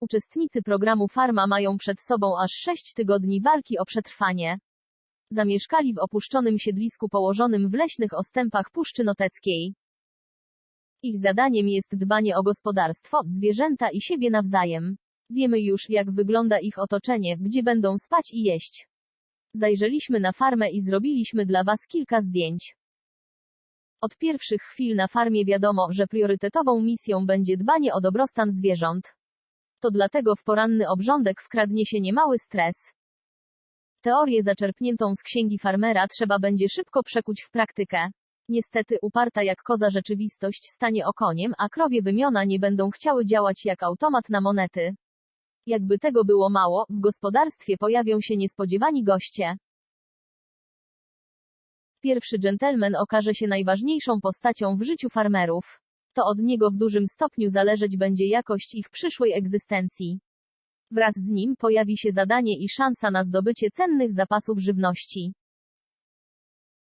Uczestnicy programu Farma mają przed sobą aż 6 tygodni walki o przetrwanie. Zamieszkali w opuszczonym siedlisku położonym w leśnych ostępach Puszczy Noteckiej. Ich zadaniem jest dbanie o gospodarstwo, zwierzęta i siebie nawzajem. Wiemy już, jak wygląda ich otoczenie, gdzie będą spać i jeść. Zajrzeliśmy na farmę i zrobiliśmy dla Was kilka zdjęć. Od pierwszych chwil na farmie wiadomo, że priorytetową misją będzie dbanie o dobrostan zwierząt. To dlatego w poranny obrządek wkradnie się niemały stres. Teorię zaczerpniętą z księgi farmera trzeba będzie szybko przekuć w praktykę. Niestety uparta jak koza rzeczywistość stanie okoniem, a krowie wymiona nie będą chciały działać jak automat na monety. Jakby tego było mało, w gospodarstwie pojawią się niespodziewani goście. Pierwszy dżentelmen okaże się najważniejszą postacią w życiu farmerów. To od niego w dużym stopniu zależeć będzie jakość ich przyszłej egzystencji. Wraz z nim pojawi się zadanie i szansa na zdobycie cennych zapasów żywności.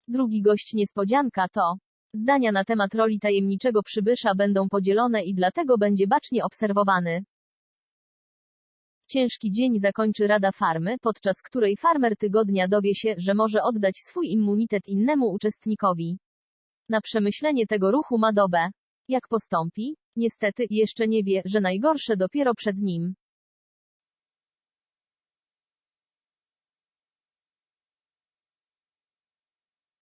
Drugi gość niespodzianka to zdania na temat roli tajemniczego przybysza będą podzielone i dlatego będzie bacznie obserwowany. Ciężki dzień zakończy Rada Farmy, podczas której farmer tygodnia dowie się, że może oddać swój immunitet innemu uczestnikowi. Na przemyślenie tego ruchu ma dobę. Jak postąpi? Niestety, jeszcze nie wie, że najgorsze dopiero przed nim.